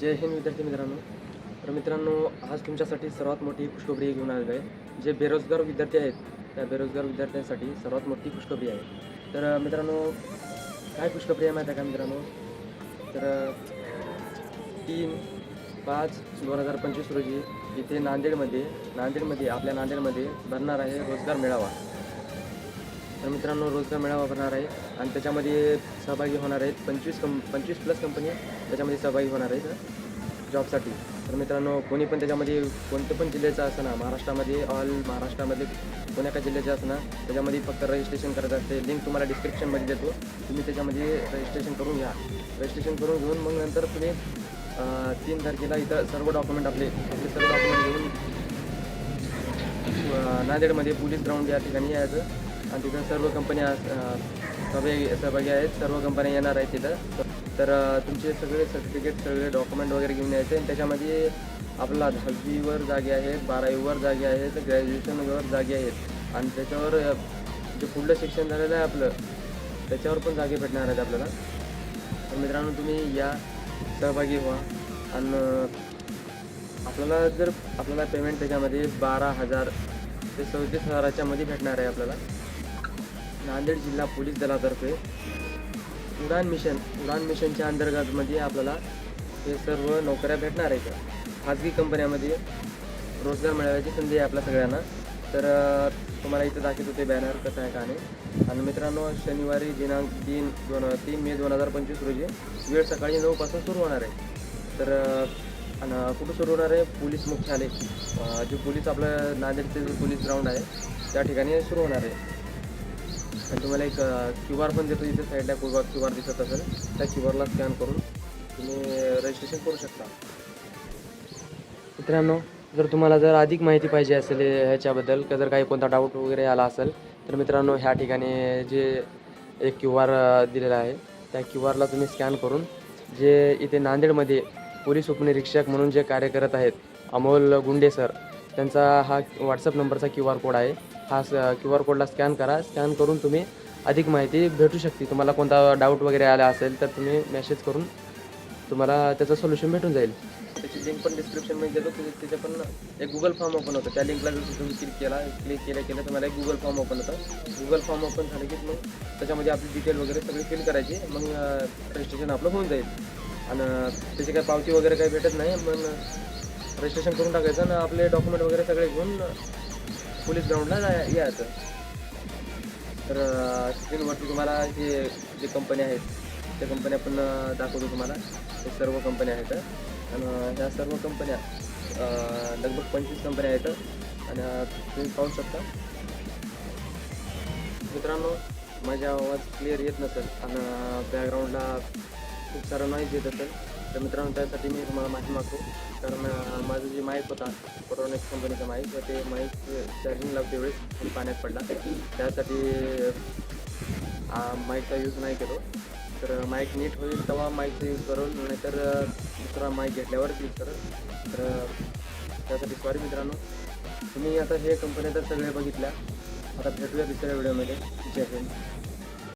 जय हिंद विद्यार्थी मित्रांनो. तर मित्रांनो आज तुमच्यासाठी सर्वात मोठी खुशखबरी घेऊन आलेलो आहे. जे बेरोजगार विद्यार्थी आहेत त्या बेरोजगार विद्यार्थ्यांसाठी सर्वात मोठी खुशखबरी आहे. तर मित्रांनो काय खुशखबरी आहे माहिती आहे का मित्रांनो? तर तीन पाच दोन हजार पंचवीस रोजी इथे नांदेडमध्ये नांदेडमध्ये आपल्या नांदेडमध्ये भरणार आहे रोजगार मेळावा. तर मित्रांनो रोजगार मेळावा भरणार आहे आणि त्याच्यामध्ये सहभागी होणार आहेत. पंचवीस कं पंचवीस प्लस कंपनी त्याच्यामध्ये सहभागी होणार आहेत जॉबसाठी तर मित्रांनो कोणी पण त्याच्यामध्ये कोणतं पण जिल्ह्याचं असं ना महाराष्ट्रामध्ये ऑल महाराष्ट्रामध्ये कोण्या का जिल्ह्याचं असं ना त्याच्यामध्ये फक्त रजिस्ट्रेशन करायचं असते. लिंक तुम्हाला डिस्क्रिप्शनमध्ये देतो. तुम्ही त्याच्यामध्ये रजिस्ट्रेशन करून घ्या. रजिस्ट्रेशन करून घेऊन मग नंतर तुम्ही तीन तारखेला इथं सर्व डॉक्युमेंट आपले आपले सर्व डॉक्युमेंट घेऊन नांदेडमध्ये पोलीस ग्राउंड या ठिकाणी यायचं. आणि तिथं सर्व कंपन्या सहभागी सहभागी आहेत. सर्व कंपन्या येणार आहेत तिथं. तर तुमचे सगळे सर्टिफिकेट सगळे डॉक्युमेंट वगैरे घेऊन यायचे. आणि त्याच्यामध्ये आपला दहावीवर जागे आहेत बारावीवर जागे आहेत ग्रॅज्युएशनवर जागे आहेत. आणि त्याच्यावर जे पुढलं शिक्षण झालेलं आहे आपलं त्याच्यावर पण जागे भेटणार आहेत आपल्याला. तर मित्रांनो तुम्ही या. सहभागी व्हा. आणि आपल्याला जर आपल्याला पेमेंट त्याच्यामध्ये बारा हजार ते चौतीस हजाराच्यामध्ये भेटणार आहे आपल्याला. नांदेड जिल्हा पोलीस दलातर्फे उडान मिशन उडान मिशनच्या अंतर्गतमध्ये आपल्याला हे सर्व नोकऱ्या भेटणार आहेत. खाजगी कंपन्यामध्ये रोजगार मिळवायची संधी आहे आपल्या सगळ्यांना. तर तुम्हाला इथं दाखवत होते बॅनर कसं आहे का नाही. आणि मित्रांनो शनिवारी दिनांक तीन दोन तीन मे दोन हजार पंचवीस रोजी वेळ सकाळी नऊपासून सुरू होणार आहे. तर आणि कुठं सुरू होणार आहे? पोलीस मुख्यालय. जे पोलीस आपलं नांदेडचे जे पोलीस ग्राउंड आहे त्या ठिकाणी सुरू होणार आहे. आणि तुम्हाला एक क्यू आर पण देतो इथे साईडला क्यू आर क्यू आर दिसत असेल त्या क्यू आरला स्कॅन करून तुम्ही रजिस्ट्रेशन करू शकता. मित्रांनो जर तुम्हाला जर अधिक माहिती पाहिजे असेल ह्याच्याबद्दल का जर काही कोणता डाऊट वगैरे आला असेल तर मित्रांनो ह्या ठिकाणी जे एक क्यू आर दिलेला आहे त्या क्यू आरला तुम्ही स्कॅन करून जे इथे नांदेडमध्ये पोलीस उपनिरीक्षक म्हणून जे कार्य करत आहेत अमोल गुंडे सर त्यांचा हा व्हॉट्सअप नंबरचा क्यू आर कोड आहे. हा क्यू आर कोडला स्कॅन करा. स्कॅन करून तुम्ही अधिक माहिती भेटू शकते. तुम्हाला कोणता डाऊट वगैरे आला असेल तर तुम्ही मेसेज करून तुम्हाला त्याचं सोल्युशन भेटून जाईल. त्याची लिंक पण डिस्क्रिप्शनमध्ये देतो तुम्ही तिथे पण एक गुगल फॉर्म ओपन होतं. त्या लिंकला जर तुम्ही क्लिक केला क्लिक केलं केलं तुम्हाला एक गुगल फॉर्म ओपन होतं. गुगल फॉर्म ओपन झालं की मग त्याच्यामध्ये आपली डिटेल वगैरे सगळी फिल करायची. मग रजिस्ट्रेशन आपलं होऊन जाईल. आणि त्याची काही पावती वगैरे काही भेटत नाही. मग रजिस्ट्रेशन करून टाकायचं. आणि आपले डॉक्युमेंट वगैरे सगळे घेऊन पोलीस ग्राउंडला यायचं तर स्क्रीनवरती तुम्हाला जे जे कंपन्या आहेत त्या कंपन्या पण दाखवतो तुम्हाला. हे सर्व कंपन्या आहेत. आणि ह्या सर्व कंपन्या लगभग पंचवीस कंपन्या आहेत. आणि तुम्ही पाहू शकता. मित्रांनो माझा आवाज क्लिअर येत नसेल आणि बॅकग्राऊंडला खूप सारा नॉईज येत असेल. तर मित्रांनो त्यासाठी मी तुम्हाला माहिती मागतो. कारण माझं जे माईक होता कोरोनेक्स कंपनीचा माईक ते माईक चार्जिंग लावते वेळेस पाण्यात पडला. त्यासाठी माईकचा यूज नाही केलो. तर माईक नीट होईल तेव्हा माईकचा यूज करून नाहीतर दुसरा माईक घेतल्यावरच यूज करेल. तर त्यासाठी सॉरी मित्रांनो. तुम्ही आता हे कंपन्या तर सगळे बघितल्या. आता भेटूया दुसऱ्या व्हिडिओमध्ये जय हिंद.